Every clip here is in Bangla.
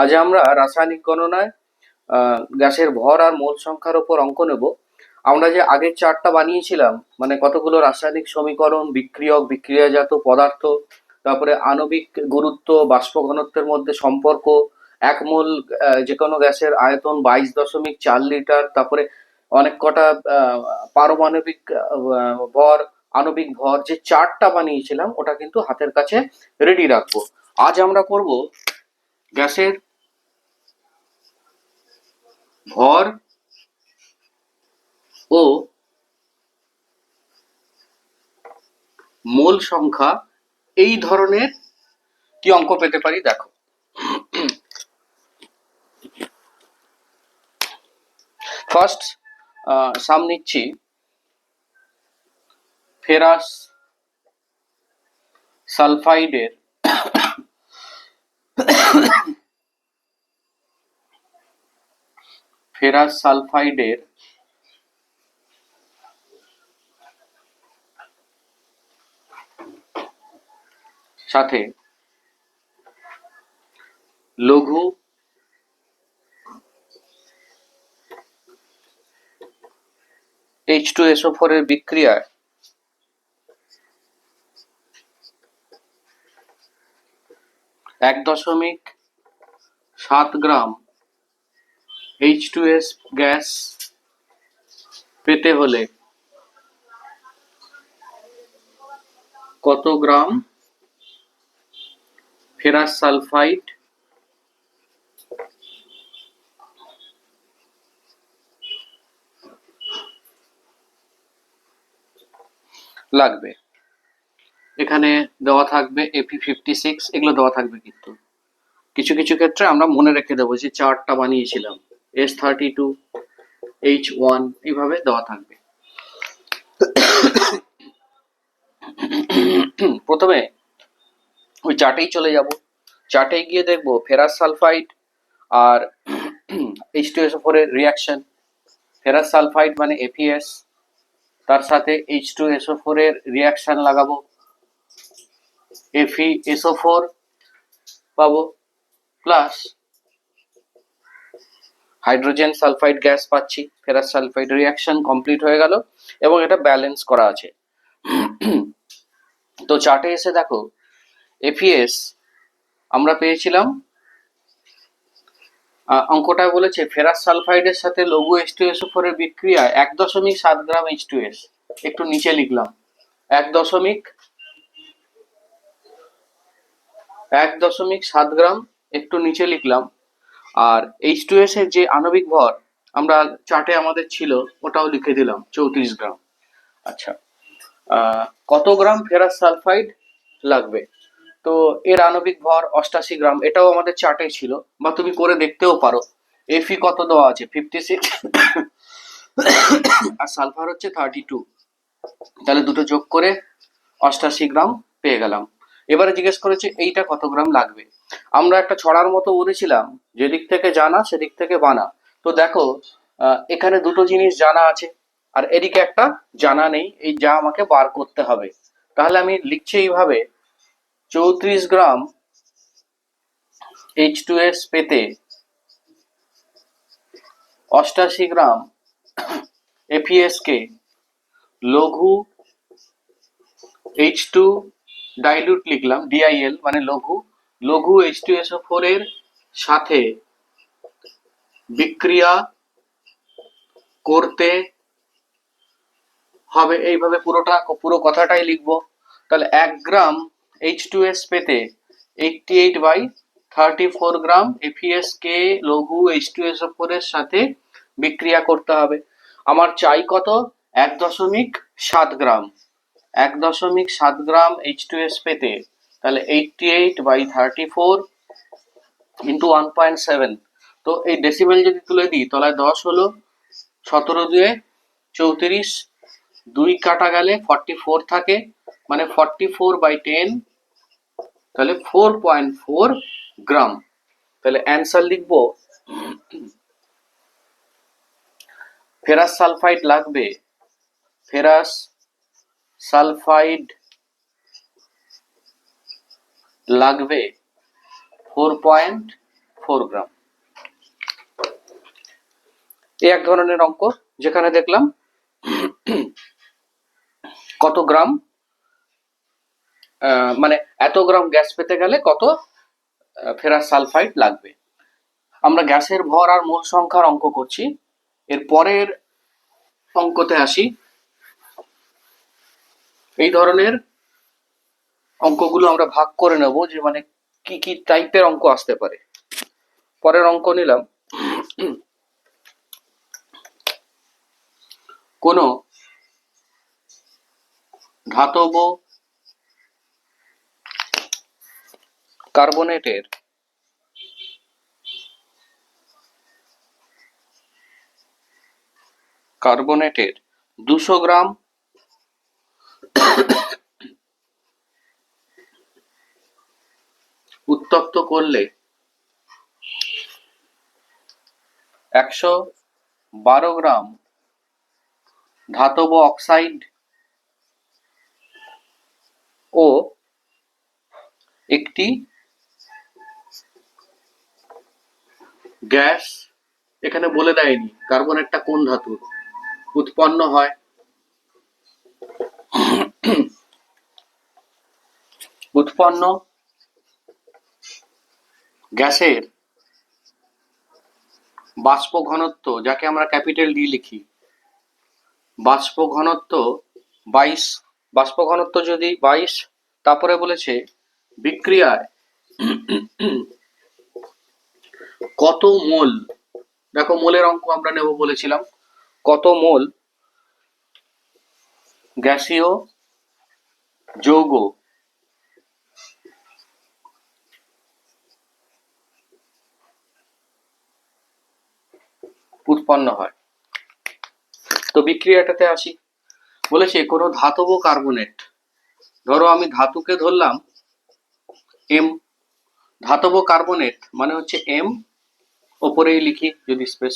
আজ আমরা রাসায়নিক গণনায় গ্যাসের ভর আর মোল সংখ্যার উপর অঙ্ক নেব। আমরা যে আগের চারটা বানিয়েছিলাম মানে কতগুলো রাসায়নিক সমীকরণ, বিক্রিয়ক, বিক্রিয়াজাত পদার্থ, তারপরে আণবিক গুরুত্ব, বাষ্প ঘনত্বের মধ্যে সম্পর্ক, এক মোল যে কোনো গ্যাসের আয়তন বাইশ দশমিক চার লিটার, তারপরে অনেক কটা পারমাণবিক ভর, আণবিক ভর, যে চারটা বানিয়েছিলাম, ওটা কিন্তু হাতের কাছে রেডি রাখব। আজ আমরা করব গ্যাসের ভর ও মোল সংখ্যা এই ধরনের কি অঙ্ক পেতে পারি? দেখো। ফার্স্ট সাম নিচ্ছি। ফেরাস সালফাইডের ফেরাস সালফাইডের সাথে লঘু H two S O four এর বিক্রিয়ায় এক দশমিক সাত গ্রাম এইচ গ্যাস পেতে হলে কত গ্রাম ফেরাস সালফাইড লাগবে? এখানে দেওয়া থাকবে এপি ফিফটি সিক্স এগুলো দেওয়া থাকবে কিন্তু। কিছু কিছু ক্ষেত্রে আমরা মনে রেখে দেবো যে চার্টটা বানিয়েছিলাম। S thirty two H one এইভাবে দেওয়া থাকবে। প্রথমে ওই চার্টেই চলে যাব। চার্টে গিয়ে দেখব ফেরাস সালফাইড আর এইচ টু এস ফোরের রিয়াকশন ফেরাস সালফাইড মানে এপিএস তার সাথে H two S O four এর রিয়াকশন লাগাবো। F E S O four পাবো। প্লাস হাইড্রোজেন সালফাইড গ্যাস পাচ্ছি। ফেরাস সালফাইড রিয়াকশন কমপ্লিট হয়ে গেল এবং এটা ব্যালেন্স করা আছে। তো চার্টে এসে দেখো এফিএস আমরা পেয়েছিলাম অঙ্কটা বলেছে ফেরাস সালফাইডের সাথে লঘু এইচ টু এস এর বিক্রিয়া এক দশমিক সাত গ্রাম এইচ টু এস একটু নিচে লিখলাম। এক দশমিক এক দশমিক সাত গ্রাম, একটু নিচে লিখলাম। আর এইচ টু এস এর যে আণবিক ভর আমরা চার্টে আমাদের ছিল, ওটাও লিখে দিলাম, চৌত্রিশ গ্রাম। আচ্ছা কত গ্রাম ফেরাস সালফাইড লাগবে? তো এর আণবিক ভর অষ্টাশি গ্রাম, এটাও আমাদের চার্টে ছিল, বা তুমি করে দেখতেও পারো। এফি কত দেওয়া আছে? ফিফটি সিক্স আর সালফার হচ্ছে থার্টি টু তাহলে দুটো যোগ করে অষ্টাশি গ্রাম পেয়ে গেলাম। এবারে জিজ্ঞেস করেছে, এইটা কত গ্রাম লাগবে? আমরা একটা ছড়ার মতো উড়েছিলাম যেদিক থেকে জানা, সেদিক থেকে বানা। তো দেখো এখানে দুটো জিনিস জানা আছে, আর এদিকে একটা জানা নেই, এই যা আমাকে বার করতে হবে। তাহলে আমি লিখছি এইভাবে, চৌত্রিশ গ্রাম এইচ টু এস পেতে অষ্টাশি গ্রাম এপিএস কে লঘু এইচ টু ডাইলুট লিখলাম ডিআইএল মানে লঘু লঘু H two S O four এর সাথে বিক্রিয়া করতে হবে। এইভাবে পুরোটা, পুরো কথাটাই লিখব। তাহলে এক গ্রাম এইচ টু এস পেতে eighty eight by thirty four gram F E S কে লঘু এইচ টু এস ফোর এর সাথে বিক্রিয়া করতে হবে। আমার চাই কত? এক দশমিক সাত গ্রাম। এক দশমিক সাত গ্রাম এইচ টু এস পেতে, তাহলে eighty eight by thirty four into one point seven তো এই ডেসিবেল যদি তুলে দিই তলায় দশ হলো সতেরো দুয়ে চৌত্রিশ, দুই কাটা গেলে ফর্টি ফোর থাকে মানে ফর্টি ফোর বাই টেন তাহলে ফোর পয়েন্ট ফোর গ্রাম। তাহলে অ্যান্সার লিখব, ফেরাস সালফাইড লাগবে, ফেরাস সালফাইড লাগবে ফোর পয়েন্ট ফোর গ্রাম। এই এক ধরনের অঙ্ক যেখানে দেখলাম কত গ্রাম মানে এত গ্রাম গ্যাস পেতে গেলে কত ফেরাস সালফাইড লাগবে। আমরা গ্যাসের ভর আর মূল সংখ্যার অঙ্ক করছি। এর পরের অঙ্কতে আসি। এই ধরনের অঙ্কগুলো আমরা ভাগ করে নেব যে মানে কি কি টাইপের অঙ্ক আসতে পারে। পরের অঙ্ক নিলাম। কোনো ধাতব কার্বনেটের কার্বনেটের দুশো গ্রাম উত্তপ্ত করলে একশো বারো গ্রাম ধাতব অক্সাইড ও একটি গ্যাস এখানে বলে দেয়নি কার্বন একটা কোন ধাতুর? উৎপন্ন হয় উৎপন্ন গ্যাসের বাষ্প ঘনত্ব, যাকে আমরা ক্যাপিটাল ডি লিখি, বাষ্প ঘনত্ব বাইশ, বাষ্প ঘনত্ব যদি বাইশ, তারপরে বলেছে বিক্রিয়ায় কত মোল, দেখো মোলের অঙ্ক আমরা নেব বলেছিলাম, কত মোল গ্যাসীয় যৌগ। উৎপন্ন হয়। তো বিক্রিয়াটাতে আসি। বলেছে, কোনো ধাতব কার্বনেট। ধরো আমি ধাতুকে ধরলাম এম ধাতব কার্বনেট মানে হচ্ছে এম ওপরেই লিখি, যদি স্পেস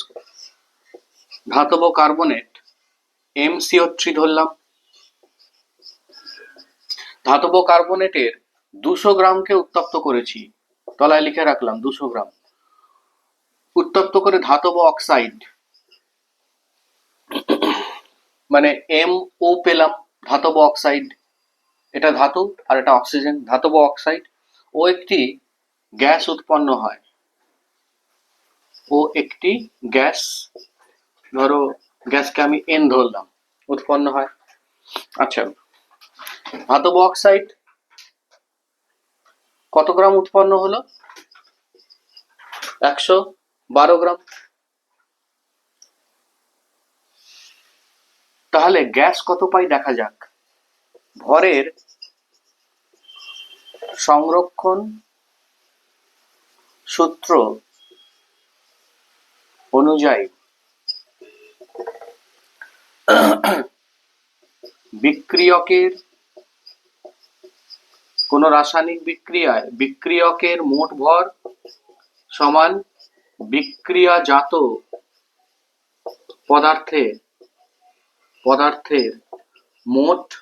ধাতব কার্বনেট এম সিও থ্রি ধরলাম ধাতব কার্বনেটের দুশো গ্রামকে উত্তপ্ত করেছি। তলায় লিখে রাখলাম দুশো গ্রাম। উত্তপ্ত করে ধাতব অক্সাইড। মানে এম ও পেলাম ধাতব অক্সাইড। এটা ধাতু আর এটা অক্সিজেন। ধাতব অক্সাইড। ও একটি গ্যাস উৎপন্ন হয়। ও একটি গ্যাস। ধরো গ্যাসকে আমি এন ধরলাম। উৎপন্ন হয়। আচ্ছা। ধাতব অক্সাইড কত গ্রাম উৎপন্ন হলো? একশো বারো গ্রাম। তাহলে গ্যাস কত পাই দেখা যাক। ভরের সংরক্ষণ সূত্র অনুযায়ী বিক্রিয়কের কোন রাসায়নিক বিক্রিয়ায় বিক্রিয়কের মোট ভর সমান বিক্রিয়াজাত পদার্থের পদার্থের মোট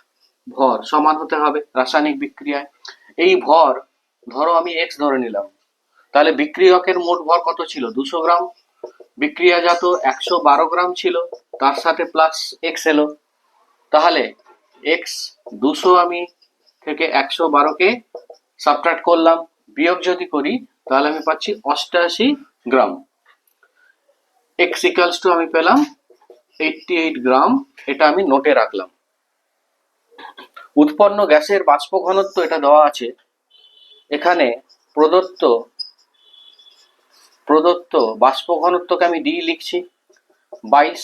ভর সমান হতে হবে রাসায়নিক বিক্রিয়ায়। এই ভর, ধরো আমি এক্স ধরে নিলাম। তাহলে বিক্রিয়কের মোট ভর কত ছিল? দুশো গ্রাম। বিক্রিয়াজাত একশো বারো গ্রাম ছিল। তার সাথে প্লাস এক্স এলো। তাহলে এক্স দুশো আমি থেকে একশো বারোকে সাবট্রাক্ট করলাম, বিয়োগ যদি করি, তাহলে আমি পাচ্ছি অষ্টাশি গ্রাম। এক্স ইকালস টু আমি পেলাম এইটটি এইট গ্রাম, এটা আমি নোটে রাখলাম। উৎপন্ন গ্যাসের বাষ্প ঘনত্ব এটা দেওয়া আছে। এখানে প্রদত্ত প্রদত্ত বাষ্প ঘনত্বকে আমি ডি লিখছি। বাইশ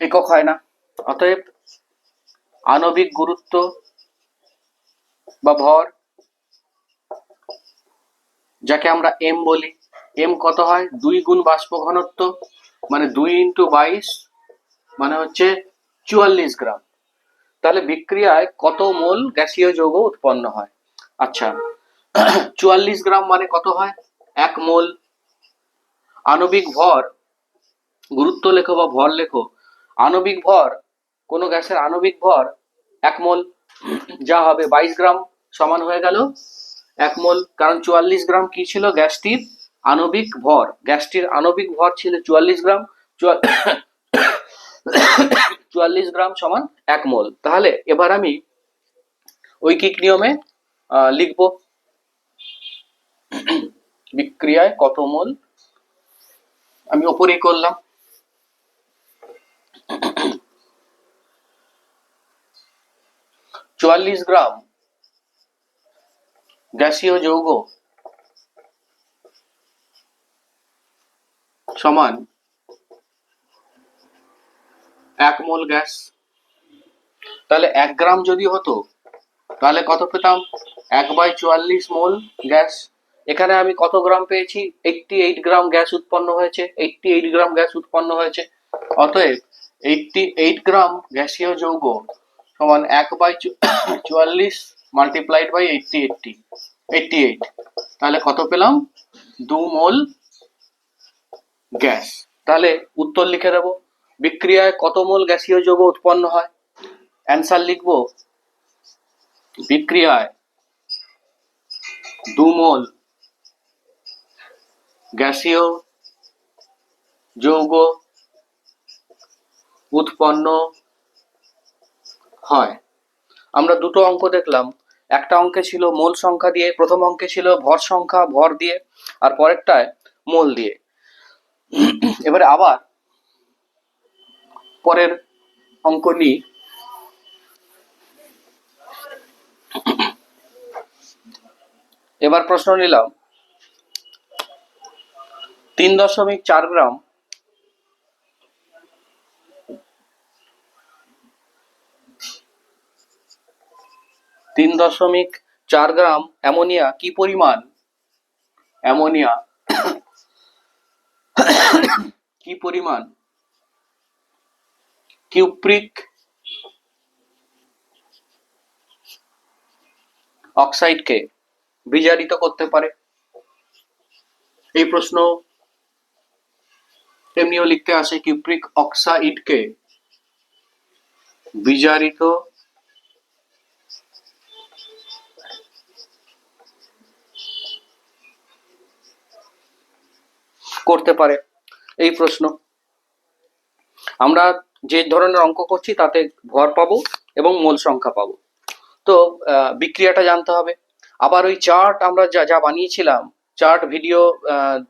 একক হয় না। অতএব আণবিক গুরুত্ব বা ভর, যাকে আমরা এম বলি। এম কত হয়? দুই গুণ বাষ্প ঘনত্ব মানে দুই ইন্টু বাইশ মানে হচ্ছে চুয়াল্লিশ গ্রাম। তাহলে বিক্রিয়ায় কত মোল গ্যাসীয় যৌগ উৎপন্ন হয়? আচ্ছা চুয়াল্লিশ গ্রাম মানে কত হয়? এক মোল। আণবিক ভর, গুরুত্ব লেখো বা ভর লেখো। আণবিক ভর, কোনো গ্যাসের আণবিক ভর এক মোল। যা হবে বাইশ গ্রাম সমান হয়ে গেল এক মোল। কারণ চুয়াল্লিশ গ্রাম কি ছিল? গ্যাসটির আণবিক ভর। গ্যাসটির আণবিক ভর ছিল চুয়াল্লিশ গ্রাম। চুয়াল্লিশ গ্রাম সমান এক মোল। তাহলে এবার আমি ঐকিক নিয়মে লিখব। বিক্রিয়ায় কত মোল? আমি ওপরেই করলাম। চুয়াল্লিশ গ্রাম গ্যাসীয় যৌগ সমান এক মোল গ্যাস। তাহলে এক গ্রাম যদি হতো, তাহলে কত পেতাম? এক বাই চুয়াল্লিশ মোল গ্যাস। এখানে আমি কত গ্রাম পেয়েছি? এইটটি এইট গ্রাম গ্যাস উৎপন্ন হয়েছে। এইটটি এইট গ্রাম গ্যাস উৎপন্ন হয়েছে। অতএব এইটটি এইট গ্রাম গ্যাসীয় যৌগ সমান এক বাই চুয়াল্লিশ multiplied by eighty eighty eighty eight তাহলে কত পেলাম? দু মোল গ্যাস। তাহলে উত্তর লিখে দেবো বিক্রিয়ায় কত মোল গ্যাসীয় যৌগ উৎপন্ন হয়? অ্যান্সার লিখব। বিক্রিয়ায় দু মোল গ্যাসীয় যৌগ উৎপন্ন হয়। আমরা দুটো অঙ্ক দেখলাম। একটা অঙ্কে ছিল মোল সংখ্যা দিয়ে, প্রথম অঙ্কে ছিল ভর সংখ্যা, ভর দিয়ে, আর পরেরটায় মোল দিয়ে। এবারে আবার পরের অঙ্ক নিই। এবার প্রশ্ন নিলাম। তিন দশমিক চার গ্রাম তিন দশমিক চার গ্রাম অ্যামোনিয়া কি পরিমাণ? অ্যামোনিয়া কি পরিমাণ? কিউপ্রিক অক্সাইডকে বিজারিত করতে পারে? এই প্রশ্ন এমনিও লিখতে আসে, কিউপ্রিক অক্সাইডকে বিজারিত করতে পারে? এই প্রশ্ন। আমরা যে ধরনের অঙ্ক করছি, তাতে ভর পাবো এবং মোল সংখ্যা পাবো। তো বিক্রিয়াটা জানতে হবে। আবার ওই চার্ট আমরা যা যা বানিয়েছিলাম, চার্ট ভিডিও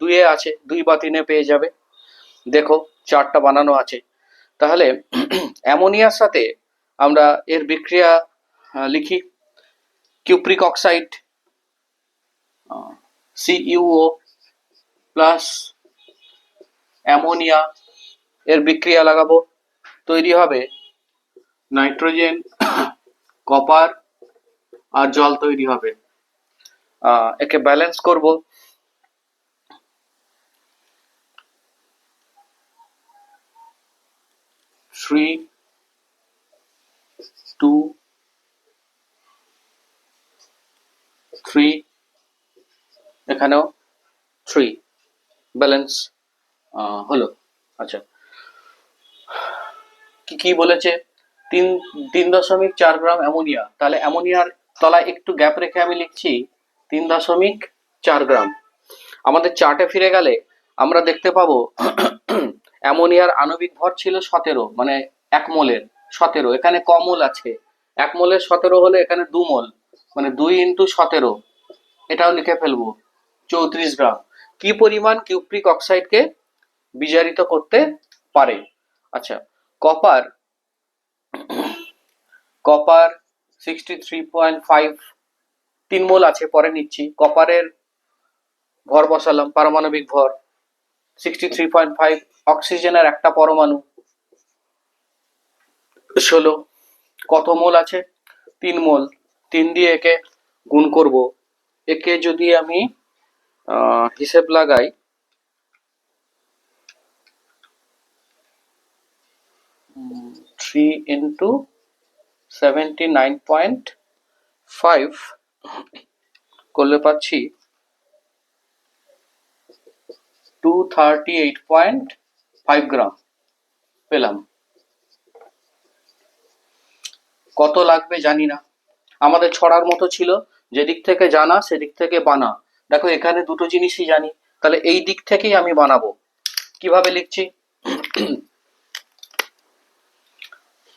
দুয়ে আছে, দুই বা তিনে পেয়ে যাবে। দেখো, চার্টটা বানানো আছে। তাহলে, অ্যামোনিয়ার সাথে আমরা এর বিক্রিয়া লিখি। Cupric oxide C U O plus ammonia এর বিক্রিয়া লাগাবো। তৈরি হবে নাইট্রোজেন, কপার আর জল তৈরি হবে। একে ব্যালেন্স করব। থ্রি টু থ্রি এখানেও থ্রি ব্যালেন্স হলো। আচ্ছা। কি কি বলেছে? তিন তিন দশমিক চার গ্রাম অ্যামোনিয়া। তাহলে অ্যামোনিয়ার তলায় একটু গ্যাপ রেখে আমি লিখছি তিন দশমিক চার গ্রাম। আমাদের চার্টে ফিরে গেলে আমরা দেখতে পাবো অ্যামোনিয়ার আণবিক ভর ছিল সতেরো মানে এক মোলের সতেরো। এখানে ক মোল আছে। এক মোলের সতেরো হলে এখানে দু মোল মানে দুই ইন্টু সতেরো। এটাও লিখে ফেলব। চৌত্রিশ গ্রাম। কি পরিমাণ কিউপ্রিক অক্সাইডকে বিজারিত করতে পারে। আচ্ছা copper copper sixty three point five তিন মোল আছে, পরে নিচ্ছি। কপারের ভর বসালাম, পারমাণবিক ভর। সিক্সটি থ্রি পয়েন্ট ফাইভ অক্সিজেনের একটা পরমাণু। ষোলো, কত মোল আছে? তিন মোল। তিন দিয়ে একে গুণ করব। একে যদি আমি হিসেব লাগাই three into seventy nine point five করলে পাচ্ছি two thirty eight point five gram পেলাম। কত লাগবে জানি না। আমাদের ছড়ার মতো ছিল, যেদিক থেকে জানা সেদিক থেকে বানা। দেখো এখানে দুটো জিনিসই জানি, তাহলে এই দিক থেকেই আমি বানাবো। কীভাবে লিখছি?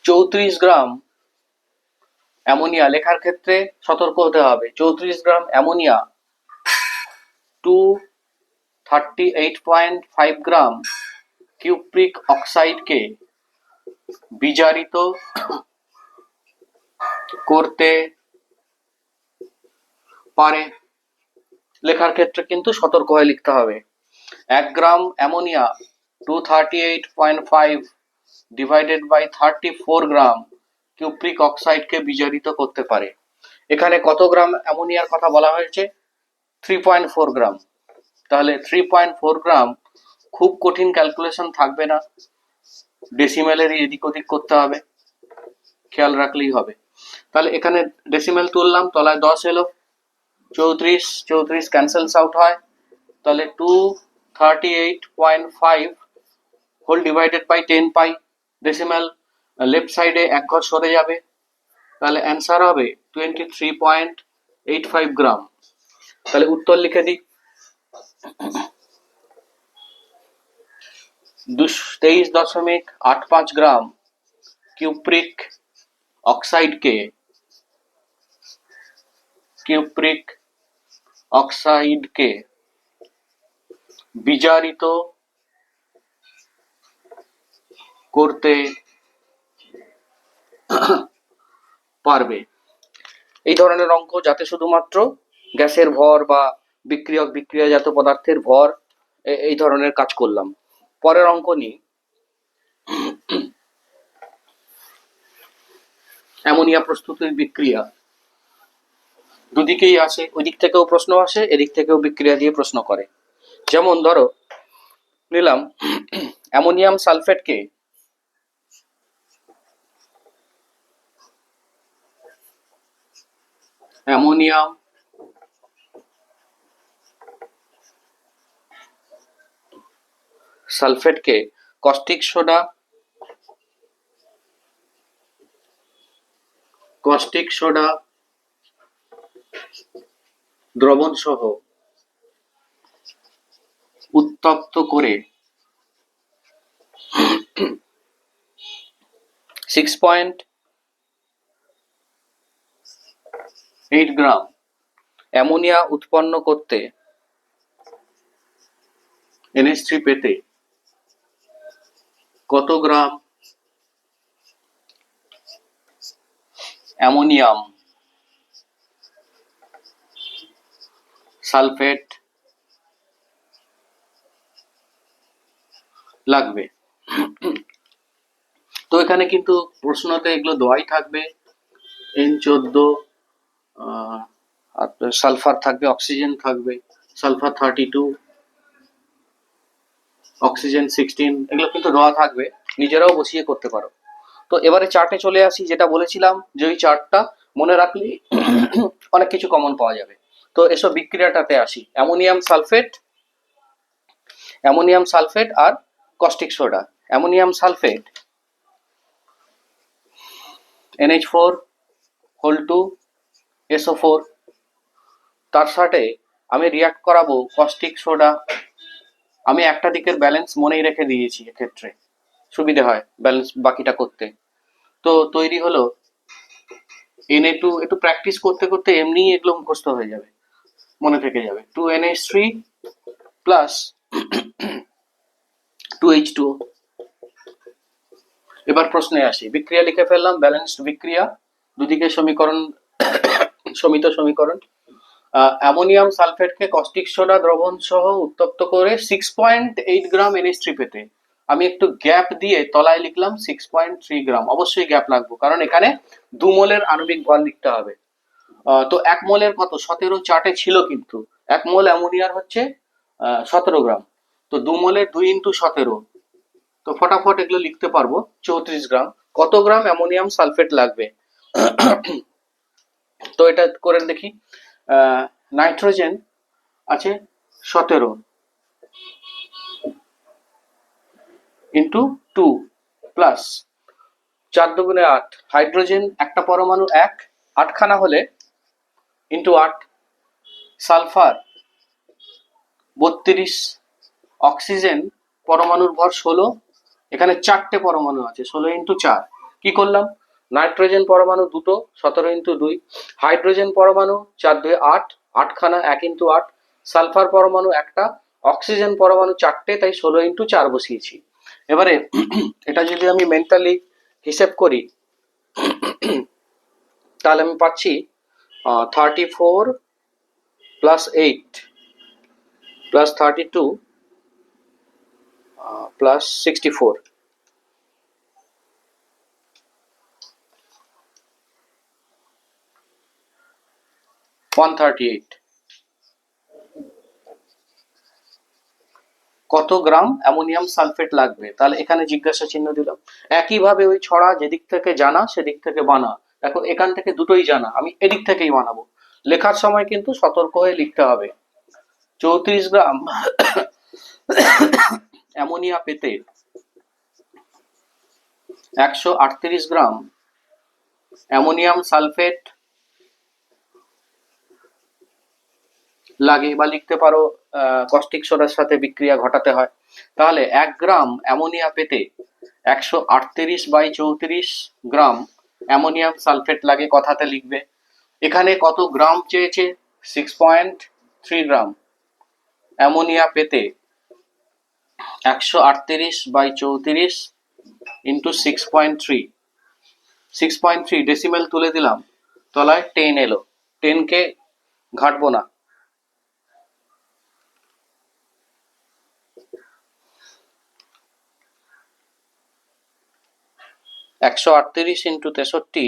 চৌত্রিশ গ্রাম অ্যামোনিয়া লেখার ক্ষেত্রে সতর্ক হতে হবে। চৌত্রিশ gram ammonia two thirty eight point five gram cupric অক্সাইডকে বিজারিত করতে পারে। লেখার ক্ষেত্রে কিন্তু সতর্ক হয়ে লিখতে হবে। এক gram ammonia two thirty eight point five divided by thirty four gram cupric অক্সাইডকে বিজারিত করতে পারে। এখানে কত গ্রাম অ্যামোনিয়ার কথা বলা হয়েছে? থ্রি পয়েন্ট ফোর গ্রাম তাহলে থ্রি পয়েন্ট ফোর গ্রাম খুব কঠিন ক্যালকুলেশন থাকবে না। ডেসিমেলেরই এদিক ওদিক করতে হবে। খেয়াল রাখলেই হবে। তাহলে এখানে ডেসিমেল তুললাম, তলায় দশ এলো। চৌত্রিশ চৌত্রিশ ক্যান্সেলস আউট হয়। তাহলে two thirty eight point five whole divided by ten pi decimal left সাইডে এক ঘর সরে যাবে। তাহলে অ্যান্সার হবে twenty three point eight five gram তাহলে উত্তর লিখে দিই। তেইশ দশমিক আট পাঁচ গ্রাম কিউপ্রিক অক্সাইডকে কিউপ্রিক অক্সাইডকে বিজারিত করতে পারবে। এই ধরনের অঙ্ক যাতে শুধুমাত্র গ্যাসের ভর বা বিক্রিয়ক বিক্রিয়াজাত পদার্থের ভর এই ধরনের কাজ করলাম। পরের অঙ্ক নিই। অ্যামোনিয়া প্রস্তুতির বিক্রিয়া। দুদিকেই আসে ওই দিক থেকেও প্রশ্ন আসে, এদিক থেকেও বিক্রিয়া দিয়ে প্রশ্ন করে। যেমন ধরো, নিলাম, অ্যামোনিয়াম সালফেটকে অ্যামোনিয়াম। সালফেটকে কস্টিক সোডা। Caustic soda. দ্রবণ সহ উত্তপ্ত করে six point eight gram. Ammonia উৎপন্ন করতে এনএস পেতে কত গ্রাম অ্যামোনিয়াম সালফেট লাগবে? তো এখানে কিন্তু প্রশ্নতে এগুলো দেওয়াই থাকবে। এন চোদ্দ সালফার থাকবে, অক্সিজেন থাকবে, sulphur thirty two oxygen sixteen এগুলো কিন্তু দেওয়া থাকবে, নিজেরাও বসিয়ে করতে পারো। তো এবারে চার্টে চলে আসি, যেটা বলেছিলাম যে ওই চার্টটা মনে রাখলে অনেক কিছু কমন পাওয়া যাবে। তো এসব বিক্রিয়াটাতে আসি, অ্যামোনিয়াম সালফেট অ্যামোনিয়াম সালফেট আর caustic soda ammonium sulphate N H four whole two S O four তার সাথে আমি রিয়াক্ট করাবো কস্টিক সোডা। আমি একটা দিকের ব্যালেন্স মনেই রেখে দিয়েছি এক্ষেত্রে। সুবিধে হয় ব্যালেন্স বাকিটা করতে। তো তৈরি হলো। এনএ টু, একটু প্র্যাকটিস করতে করতে এমনিই এগুলো মুখস্থ হয়ে যাবে। মনে থেকে যাবে। Two N H three plus two H two এবার প্রশ্নে আসি। বিক্রিয়া লিখে ফেললাম, ব্যালেন্সড বিক্রিয়া। দুদিকে সমীকরণ সমিত সমীকরণ। অ্যামোনিয়াম সালফেটকে কস্টিক সোডা দ্রবণ সহ উত্তপ্ত করে six point eight gram N S three পেতে। আমি একটু গ্যাপ দিয়ে তলায় লিখলাম সিক্স পয়েন্ট থ্রি গ্রাম অবশ্যই গ্যাপ লাগবে, কারণ এখানে দু মোলের আণবিক ভর লিখতে হবে। তো এক মোলের কত? সতেরো চার্টে ছিল কিন্তু। এক মোল অ্যামোনিয়ার হচ্ছে সতেরো গ্রাম। তো দু মোলের দুই ইন্টু সতেরো। তো ফটাফট এগুলো লিখতে পারব, চৌত্রিশ গ্রাম। কত গ্রাম অ্যামোনিয়াম সালফেট লাগবে? তো এটা করে দেখি। নাইট্রোজেন আছে সতেরো ইন্টু টু প্লাস চার দুগুণে আট। হাইড্রোজেন একটা পরমাণু এক, আটখানা হলে ইন্টু আট। সালফার বত্রিশ। অক্সিজেন পরমাণুর ভর ষোলো। এখানে চারটে পরমাণু আছে, ষোলো ইন্টু চার। কি করলাম? নাইট্রোজেন পরমাণু দুটো, সতেরো ইন্টু দুই। হাইড্রোজেন পরমাণু চার দুই আট, আটখানা এক ইন্টু আট। সালফার পরমাণু একটা, অক্সিজেন পরমাণু চারটে, তাই ষোলো ইন্টু চার বসিয়েছি। এবারে, এটা যদি আমি মেন্টালি হিসেব করি, তাহলে আমি পাচ্ছি thirty four plus eight plus thirty two plus sixty four one thirty eight কত গ্রাম অ্যামোনিয়াম সালফেট লাগবে? তাহলে এখানে জিজ্ঞাসা চিহ্ন দিলাম। একইভাবে ওই ছড়া যেদিক থেকে জানা, সেদিক থেকে বানা। দেখো এখান থেকে দুটোই জানা, আমি এদিক থেকেই বানাবো। লেখার সময় কিন্তু সতর্ক হয়ে লিখতে হবে। চৌত্রিশ গ্রাম অ্যামোনিয়া পেতে একশো আটত্রিশ গ্রাম অ্যামোনিয়াম সালফেট লাগে বা লিখতে পারো কস্টিক সোডার সাথে বিক্রিয়া ঘটাতে হয়। তাহলে এক গ্রাম অ্যামোনিয়া পেতে একশো আটত্রিশ বাই চৌত্রিশ গ্রাম অ্যামোনিয়াম সালফেট লাগে কথাতে লিখবে। এখানে কত গ্রাম চেয়েছে? Six point three gram. Ammonia পেতে একশো আটত্রিশ বাই চৌত্রিশ into six point three six point three decimal তুলে দিলাম, তলায় টেন এলো। টেনকে ঘাটবো না। একশো আটত্রিশ ইন্টু তেষট্টি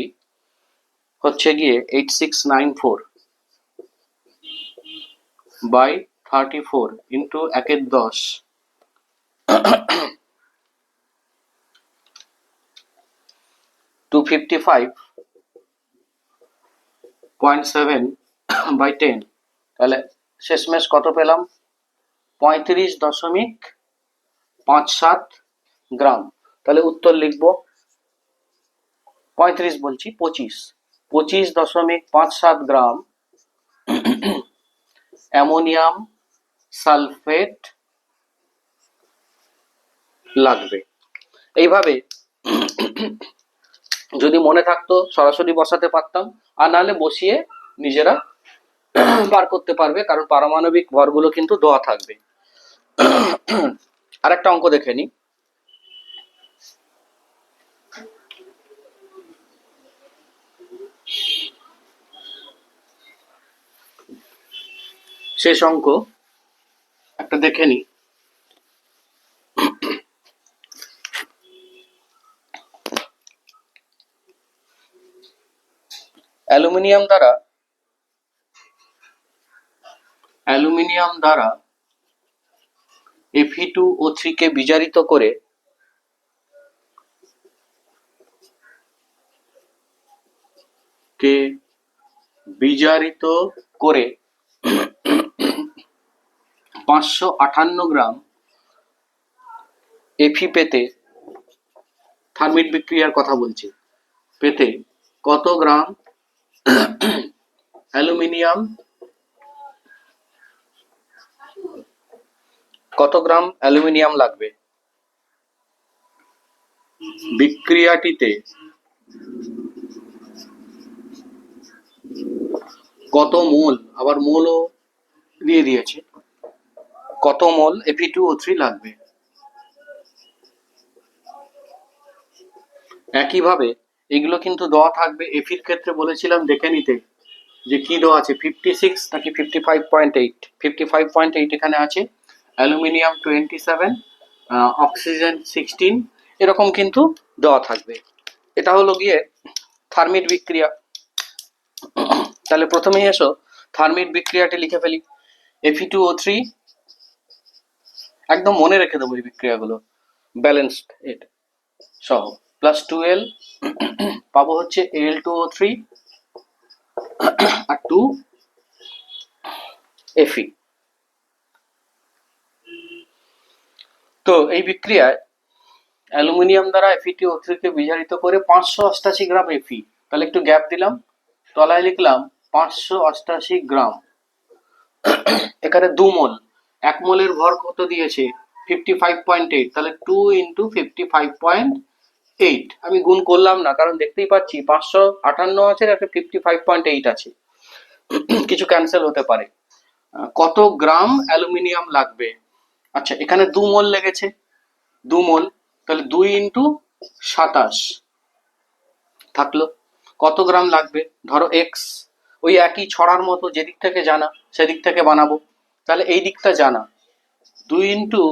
হচ্ছে গিয়ে eight six nine four by thirty four into একের দশ। Two fifty five point seven by ten তাহলে শেষমেশ কত পেলাম? পঁয়ত্রিশ দশমিক পাঁচ সাত গ্রাম। তাহলে উত্তর লিখব পঁয়ত্রিশ বলছি, পঁচিশ। পঁচিশ দশমিক পাঁচ সাত গ্রাম অ্যামোনিয়াম সালফেট লাগবে। এইভাবে যদি মনে থাকতো সরাসরি বসাতে পারতাম, আর নাহলে বসিয়ে নিজেরা বার করতে পারবে, কারণ পারমাণবিক ভরগুলো কিন্তু দেওয়া থাকবে। আরেকটা অঙ্ক দেখে নিই। শেষ অঙ্ক। একটা দেখে নি। অ্যালুমিনিয়াম দ্বারা অ্যালুমিনিয়াম দ্বারা এফি টু ও থ্রি কে বিজারিত করে কে বিজারিত করে পাঁচশো আটান্ন গ্রাম এফি পেতে থার্মিট বিক্রিয়ার কথা বলছি। পেতে কত গ্রাম অ্যালুমিনিয়াম? কত গ্রাম অ্যালুমিনিয়াম লাগবে? বিক্রিয়াটিতে কত মোল? আবার মোলও দিয়ে দিয়েছে। কত mole A P two O three লাগবে। একইভাবে এগুলো কিন্তু দেওয়া থাকবে এফির ক্ষেত্রে বলেছিলাম দেখে নিতে, যে কি দেওয়া আছে? ফিফটি সিক্স নাকি fifty five point eight fifty five point eight এখানে আছে। Aluminium twenty seven oxygen sixteen এরকম কিন্তু দেওয়া থাকবে। এটা হলো গিয়ে থার্মিট বিক্রিয়া। তাহলে প্রথমেই এসো, থার্মিট বিক্রিয়াটি লিখে ফেলি। এফি টু ও থ্রি একদম মনে রেখে দেবো এই বিক্রিয়াগুলো। ব্যালেন্সড এটা সহ। প্লাস টু এল পাবো হচ্ছে এল টু ও থ্রি আর টু এফি তো এই বিক্রিয়ায় অ্যালুমিনিয়াম দ্বারা এফিটি ও থ্রিকে বিজারিত করে পাঁচশো অষ্টাশি গ্রাম এফি তাহলে একটু গ্যাপ দিলাম। তলায় লিখলাম পাঁচশো অষ্টাশি গ্রাম। এখানে দু মোল। এক মোলের ভর কত দিয়েছে? ফিফটি ফাইভ পয়েন্ট এইট তাহলে two into fifty five point eight আমি গুণ করলাম না, কারণ দেখতেই পাচ্ছি পাঁচশো আটান্ন আছে একটা ফিফটি ফাইভ পয়েন্ট এইট আছে। কিছু ক্যান্সেল হতে পারে। কত গ্রাম অ্যালুমিনিয়াম লাগবে? আচ্ছা এখানে দু মোল লেগেছে। দু মোল, তাহলে দুই ইন্টু সাতাশ থাকল। কত গ্রাম লাগবে? ধরো এক্স ওই একই ছড়ার মতো যেদিক থেকে জানা, সেদিক থেকে বানাবো। তাহলে এই দিকটা জানা। দুই into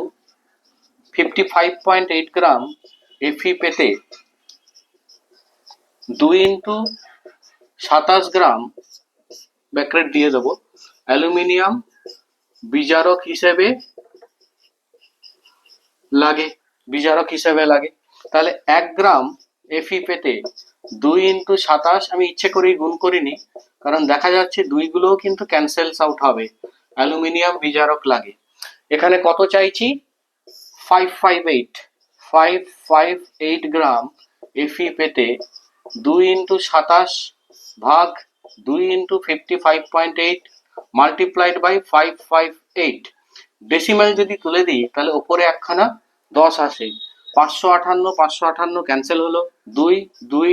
fifty five point eight gram F E পেতে দুই ইন্টু সাতাশ গ্রাম ব্যাকরেট দিয়ে দেবো। অ্যালুমিনিয়াম বিজারক হিসেবে লাগে, বিজারক হিসেবে লাগে। তাহলে এক গ্রাম এফি পেতে দুই ইন্টু সাতাশ, আমি ইচ্ছে করেই গুণ করিনি, কারণ দেখা যাচ্ছে দুইগুলোও কিন্তু ক্যান্সেলস আউট হবে। অ্যালুমিনিয়াম বিজারক লাগে। এখানে কত চাইছি? Five five eight five five eight gram F E পেতে দুই ইন্টু সাতাশ ভাগ দুই into fifty five point eight multiplied by five five eight decimal যদি তুলে দিই, তাহলে ওপরে একখানা দশ আসে। পাঁচশো আটান্ন পাঁচশো আটান্ন ক্যান্সেল হলো। দুই দুই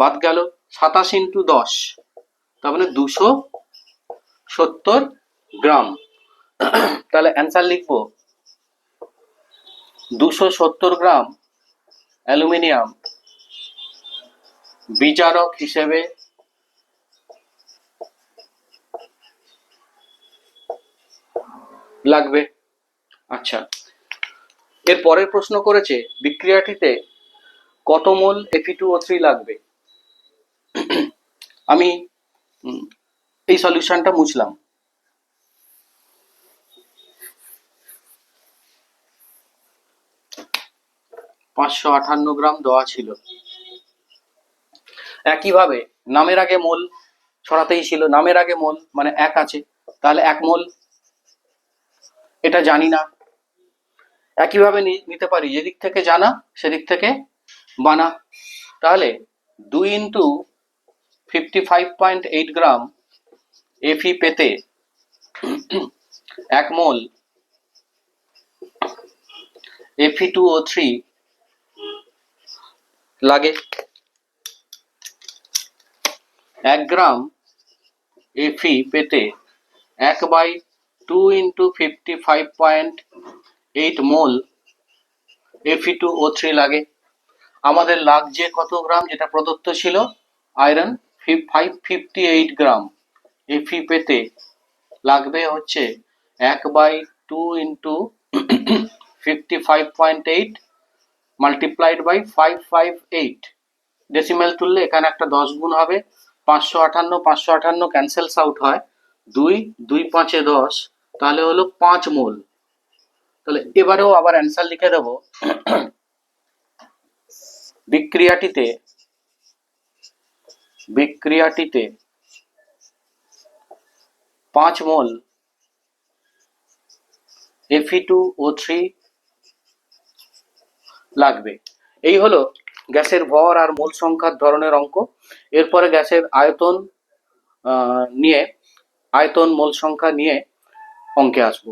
বাদ গেল। সাতাশ ইন্টু দশ। তার মানে দুশো সত্তর গ্রাম। তাহলে অ্যান্সার লিখব। দুশো সত্তর গ্রাম অ্যালুমিনিয়াম বিচারক হিসেবে লাগবে। আচ্ছা এর পরের প্রশ্ন করেছে, বিক্রিয়াটিতে কত মোল এফি টু ও থ্রি লাগবে? আমি এই সলিউশনটা মুছলাম। পাঁচশো আটান্ন গ্রাম দেওয়া ছিল। একইভাবে নামের আগে মোল ছড়াতেই ছিল। নামের আগে মোল মানে এক আছে। তাহলে এক মোল এটা জানি না। একইভাবে নিতে পারি। যেদিক থেকে জানা, সেদিক থেকে বানা। তাহলে দুই into fifty five point eight gram F E পেতে এক মোল এফি টু ও থ্রি লাগে। এক গ্রাম এফি পেতে এক by two into fifty five point eight mole F E two O three লাগে। আমাদের লাগছে কত গ্রাম? যেটা প্রদত্ত ছিল iron five fifty eight gram. F E পেতে লাগবে হচ্ছে এক by two into fifty five point eight multiplied by five five eight decimal তুললে এখানে একটা দশ গুণ হবে। পাঁচশো আটান্ন পাঁচশো আটান্ন ক্যান্সেলস আউট হয়। দুই দুই পাঁচে দশ, তাহলে হলো পাঁচ মোল। তাহলে এবারেও আবার অ্যান্সার লিখে দেবো। বিক্রিয়াটিতে বিক্রিয়াটিতে পাঁচ মোল। এফি টু ও থ্রি লাগবে। এই হলো গ্যাসের ভর আর মূল সংখ্যার ধরনের অঙ্ক। এরপরে গ্যাসের আয়তন নিয়ে আয়তন মূল সংখ্যা নিয়ে অঙ্কে আসব।